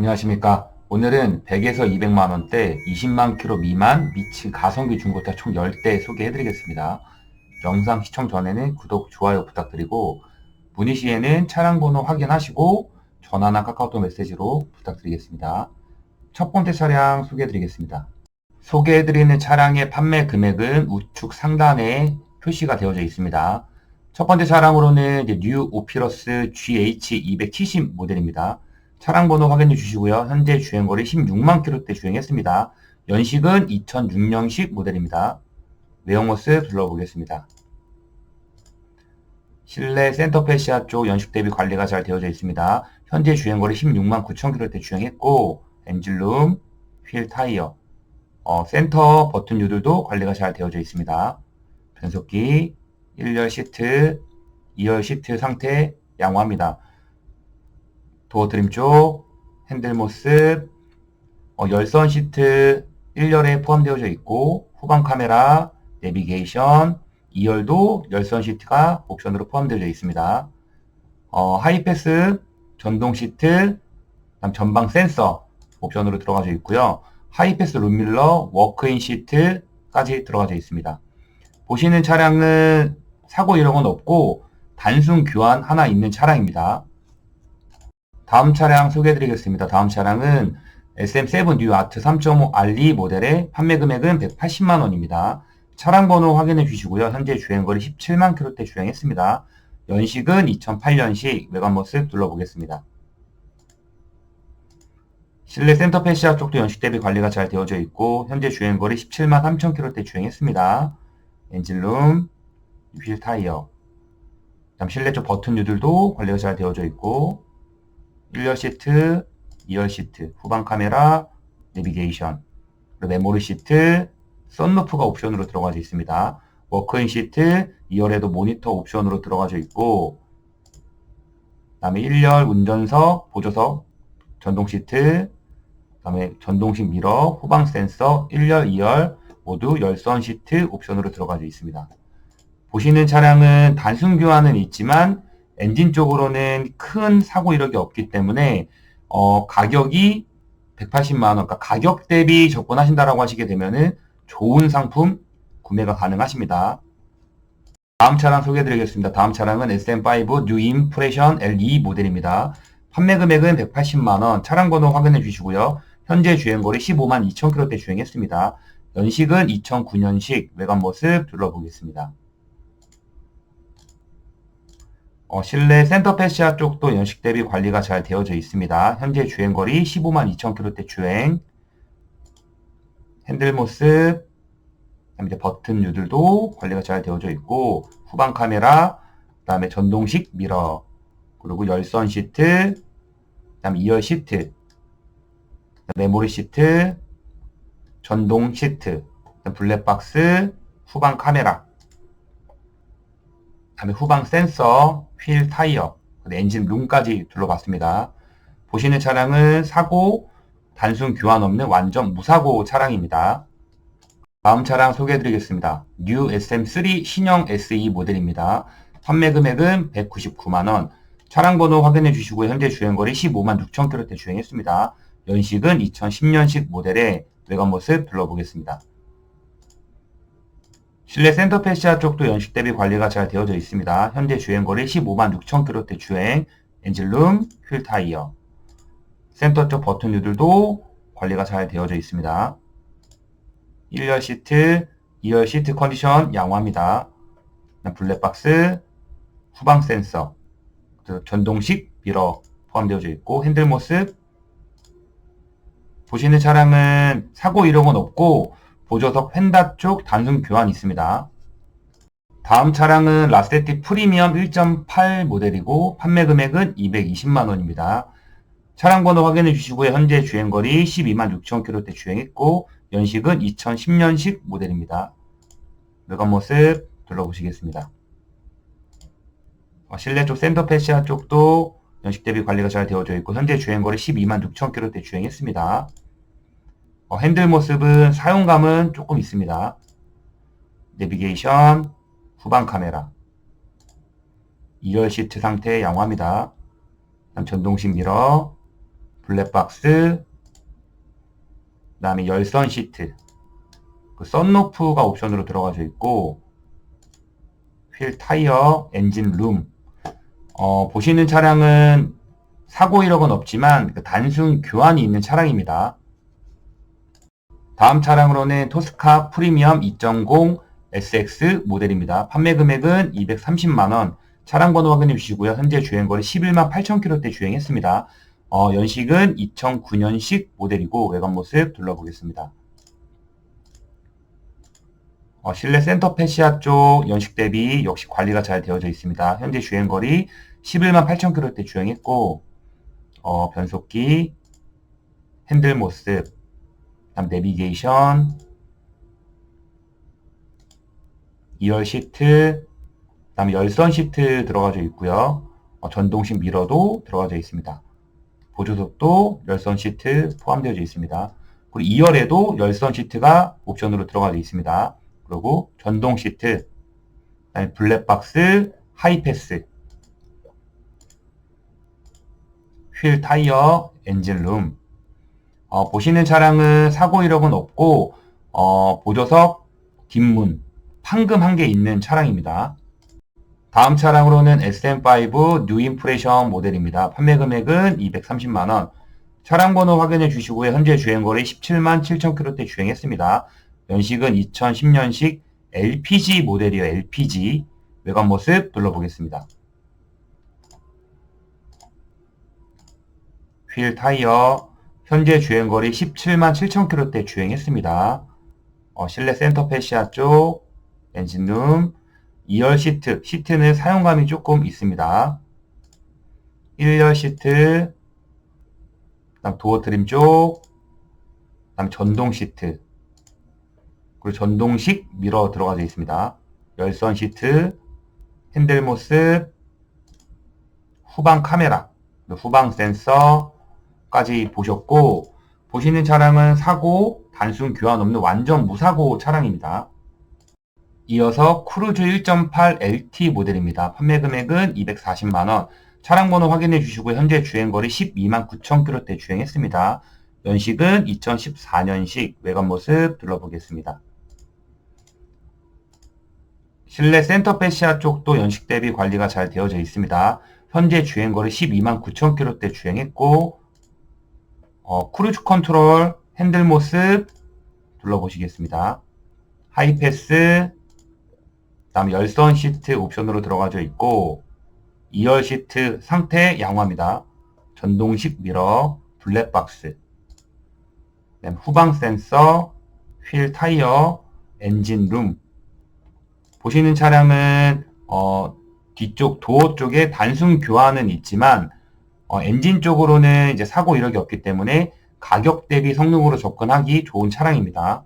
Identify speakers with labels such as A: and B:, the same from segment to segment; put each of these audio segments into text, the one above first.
A: 안녕하십니까. 오늘은 100에서 200만원대 20만 킬로 미만 미츠 가성비 중고차 총 10대 소개해드리겠습니다. 영상 시청 전에는 구독, 좋아요 부탁드리고 문의 시에는 차량 번호 확인하시고 전화나 카카오톡 메시지로 부탁드리겠습니다. 첫 번째 차량 소개해드리겠습니다. 소개해드리는 차량의 판매 금액은 우측 상단에 표시가 되어져 있습니다. 첫 번째 차량으로는 뉴 오피러스 GH270 모델입니다. 차량 번호 확인해 주시고요. 현재 주행거리 16만 킬로대 주행했습니다. 연식은 2006년식 모델입니다. 내용 모습 둘러보겠습니다. 실내 센터 패시아 쪽 연식 대비 관리가 잘 되어져 있습니다. 현재 주행거리 16만 9천 킬로대 주행했고 엔진룸, 휠 타이어, 어, 센터 버튼 유들도 관리가 잘 되어져 있습니다. 변속기, 1열 시트, 2열 시트 상태 양호합니다. 도어 트림 쪽, 핸들 모습, 어, 열선 시트 1열에 포함되어져 있고 후방 카메라, 내비게이션, 2열도 열선 시트가 옵션으로 포함되어 있습니다. 어, 하이패스, 전동 시트, 전방 센서 옵션으로 들어가져 있고요. 하이패스 룸밀러, 워크인 시트까지 들어가져 있습니다. 보시는 차량은 사고 이력은 없고 단순 교환 하나 있는 차량입니다. 다음 차량 소개해드리겠습니다. 다음 차량은 SM7 뉴 아트 3.5 알리 모델의 판매 금액은 180만 원입니다. 차량 번호 확인해 주시고요. 현재 주행거리 17만 킬로대 주행했습니다. 연식은 2008년식 외관 모습 둘러보겠습니다. 실내 센터 패시아 쪽도 연식 대비 관리가 잘 되어져 있고 현재 주행거리 17만 3천 킬로대 주행했습니다. 엔진룸, 휠 타이어, 실내 쪽 버튼 유들도 관리가 잘 되어져 있고 1열 시트, 2열 시트, 후방 카메라, 내비게이션, 메모리 시트, 썬루프가 옵션으로 들어가져 있습니다. 워크인 시트, 2열에도 모니터 옵션으로 들어가져 있고 그 다음에 1열 운전석, 보조석, 전동 시트, 그 다음에 전동식 미러, 후방 센서, 1열, 2열 모두 열선 시트 옵션으로 들어가져 있습니다. 보시는 차량은 단순 교환은 있지만 엔진 쪽으로는 큰 사고 이력이 없기 때문에 어, 가격이 180만 원, 그러니까 가격 대비 접근하신다라고 하시게 되면은 좋은 상품 구매가 가능하십니다. 다음 차량 소개해드리겠습니다. 다음 차량은 SM5 뉴 임프레션 LE 모델입니다. 판매 금액은 180만 원, 차량 번호 확인해 주시고요. 현재 주행거리 15만 2천 킬로대 주행했습니다. 연식은 2009년식 외관 모습 둘러보겠습니다. 어, 실내 센터 패시아 쪽도 연식 대비 관리가 잘 되어져 있습니다. 현재 주행거리 15만 2천 킬로대 주행. 핸들 모습, 이제 버튼 유들도 관리가 잘 되어져 있고 후방 카메라, 그 다음에 전동식 미러, 그리고 열선 시트, 그 다음 2열 시트, 메모리 시트, 전동 시트, 블랙박스, 후방 카메라, 다음에 후방 센서, 휠 타이어, 엔진 룸까지 둘러봤습니다. 보시는 차량은 사고, 단순 교환 없는 완전 무사고 차량입니다. 다음 차량 소개해드리겠습니다. 뉴 SM3 신형 SE 모델입니다. 판매 금액은 199만원, 차량 번호 확인해 주시고 현재 주행거리 15만 6천 킬로대 주행했습니다. 연식은 2010년식 모델의 외관 모습 둘러보겠습니다. 실내 센터 패시아 쪽도 연식 대비 관리가 잘 되어져 있습니다. 현재 주행거리 15만 6천 킬로대 주행, 엔진룸, 휠 타이어, 센터 쪽 버튼 유들도 관리가 잘 되어져 있습니다. 1열 시트, 2열 시트 컨디션 양호합니다. 블랙박스, 후방 센서, 전동식 미러 포함되어져 있고 핸들 모습 보시는 차량은 사고 이력은 없고 보조석 펜다 쪽 단순 교환이 있습니다. 다음 차량은 라스테티 프리미엄 1.8 모델이고 판매 금액은 220만원입니다. 차량 번호 확인해 주시고요. 현재 주행거리 12만 6천 킬로대 주행했고 연식은 2010년식 모델입니다. 외관 모습 둘러보시겠습니다. 어, 실내 쪽 센터 패시아 쪽도 연식 대비 관리가 잘 되어져 있고 현재 주행거리 12만 6천 킬로대 주행했습니다. 어, 핸들 모습은 사용감은 조금 있습니다. 내비게이션, 후방 카메라, 2열 시트 상태 양호합니다. 전동식 미러, 블랙박스, 그 다음에 열선 시트, 그 썬루프가 옵션으로 들어가져 있고, 휠 타이어, 엔진 룸. 어, 보시는 차량은 사고 이력은 없지만 그 단순 교환이 있는 차량입니다. 다음 차량으로는 토스카 프리미엄 2.0 SX 모델입니다. 판매 금액은 230만원, 차량 번호 확인해 주시고요. 현재 주행거리 11만 8천 킬로대 주행했습니다. 어, 연식은 2009년식 모델이고 외관 모습 둘러보겠습니다. 어, 실내 센터 패시아 쪽 연식 대비 역시 관리가 잘 되어져 있습니다. 현재 주행거리 11만 8천 킬로대 주행했고 어, 변속기, 핸들 모습, 다음 내비게이션, 2열 시트, 다음에 열선 시트 들어가져 있고요. 어, 전동식 미러도 들어가져 있습니다. 보조석도 열선 시트 포함되어 있습니다. 그리고 2열에도 열선 시트가 옵션으로 들어가져 있습니다. 그리고 전동 시트, 블랙박스, 하이패스, 휠 타이어, 엔진 룸. 어, 보시는 차량은 사고 이력은 없고 어, 보조석, 뒷문, 판금 한 개 있는 차량입니다. 다음 차량으로는 SM5 뉴 인프레션 모델입니다. 판매 금액은 230만원. 차량 번호 확인해 주시고요. 현재 주행거리 17만 7천 킬로대 주행했습니다. 연식은 2010년식 LPG 모델이에요. LPG. 외관 모습 둘러보겠습니다. 휠 타이어. 현재 주행거리 17만 7천 킬로대 주행했습니다. 어, 실내 센터 패시아 쪽 엔진룸 2열 시트, 시트는 사용감이 조금 있습니다. 1열 시트, 그다음 도어 트림 쪽, 그다음 전동 시트, 그리고 전동식 미러 들어가져 있습니다. 열선 시트, 핸들 모습, 후방 카메라, 후방 센서 까지 보셨고 보시는 차량은 사고, 단순 교환 없는 완전 무사고 차량입니다. 이어서 크루즈 1.8 LT 모델입니다. 판매 금액은 240만원. 차량 번호 확인해 주시고 현재 주행거리 12만 9천 킬로대 주행했습니다. 연식은 2014년식 외관 모습 둘러보겠습니다. 실내 센터 패시아 쪽도 연식 대비 관리가 잘 되어져 있습니다. 현재 주행거리 12만 9천 킬로대 주행했고 어, 크루즈 컨트롤 핸들 모습 둘러보시겠습니다. 하이패스 다음 열선 시트 옵션으로 들어가져 있고 2열 시트 상태 양호합니다. 전동식 미러, 블랙박스, 후방 센서, 휠 타이어, 엔진 룸. 보시는 차량은 어, 뒤쪽 도어 쪽에 단순 교환은 있지만 어, 엔진 쪽으로는 이제 사고 이력이 없기 때문에 가격 대비 성능으로 접근하기 좋은 차량입니다.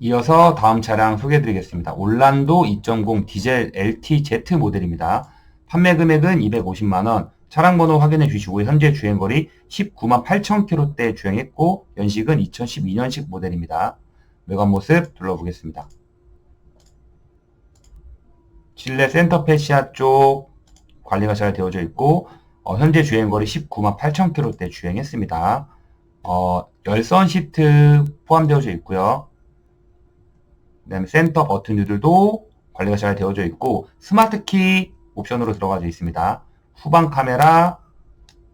A: 이어서 다음 차량 소개해드리겠습니다. 올란도 2.0 디젤 LTZ 모델입니다. 판매 금액은 250만원, 차량 번호 확인해 주시고 현재 주행거리 19만 8천 킬로대 주행했고 연식은 2012년식 모델입니다. 외관 모습 둘러보겠습니다. 실내 센터 패시아 쪽 관리가 잘 되어져 있고 어, 현재 주행거리 19만 8천 킬로대 주행했습니다. 어, 열선 시트 포함되어져 있고요. 그 다음에 센터 버튼들도 관리가 잘 되어져 있고 스마트 키 옵션으로 들어가져 있습니다. 후방 카메라,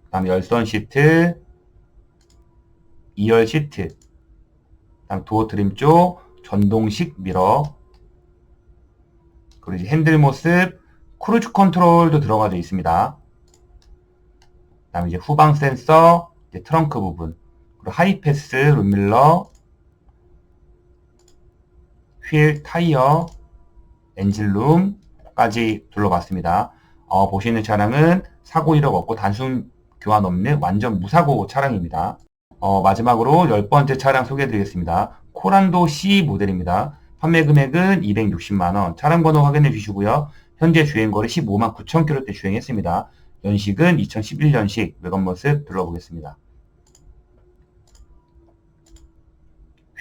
A: 그 다음에 열선 시트, 2열 시트, 다음 도어 트림 쪽 전동식 미러, 그리고 핸들 모습, 크루즈 컨트롤도 들어가져 있습니다. 그 다음에 이제 후방 센서, 이제 트렁크 부분, 그리고 하이패스 룸밀러, 휠, 타이어, 엔진룸까지 둘러봤습니다. 어, 보시는 차량은 사고 이력 없고 단순 교환 없는 완전 무사고 차량입니다. 어, 마지막으로 열 번째 차량 소개해드리겠습니다. 코란도 C 모델입니다. 판매 금액은 260만원. 차량 번호 확인해 주시고요. 현재 주행거리 15만 9천 킬로대 주행했습니다. 연식은 2011년식 외관 모습 둘러보겠습니다.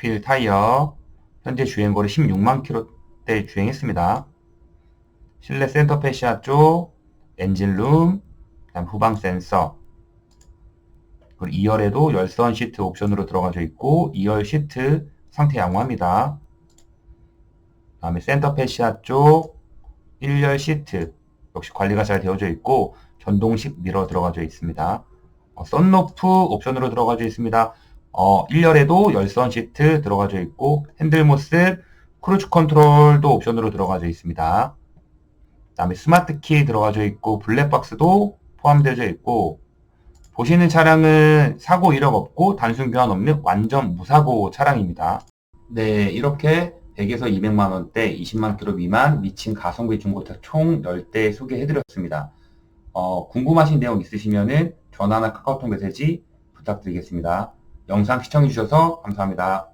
A: 휠 타이어 현재 주행거리 16만 킬로대 주행했습니다. 실내 센터 패시아 쪽, 엔진룸, 그다음 후방 센서, 그리고 2열에도 열선 시트 옵션으로 들어가져 있고 2열 시트 상태 양호합니다. 다음에 센터 패시아 쪽 1열 시트 역시 관리가 잘 되어져 있고 전동식 미러 들어가져 있습니다. 어, 썬루프 옵션으로 들어가져 있습니다. 어, 1열에도 열선 시트 들어가져 있고 핸들 모습, 크루즈 컨트롤도 옵션으로 들어가져 있습니다. 그다음에 스마트 키 들어가져 있고 블랙박스도 포함되어 있고 보시는 차량은 사고 이력 없고 단순 교환 없는 완전 무사고 차량입니다. 네, 이렇게 100에서 200만 원대 20만 킬로 미만 미친 가성비 중고차 총 10대 소개해드렸습니다. 어, 궁금하신 내용 있으시면은 전화나 카카오톡 메시지 부탁드리겠습니다. 영상 시청해주셔서 감사합니다.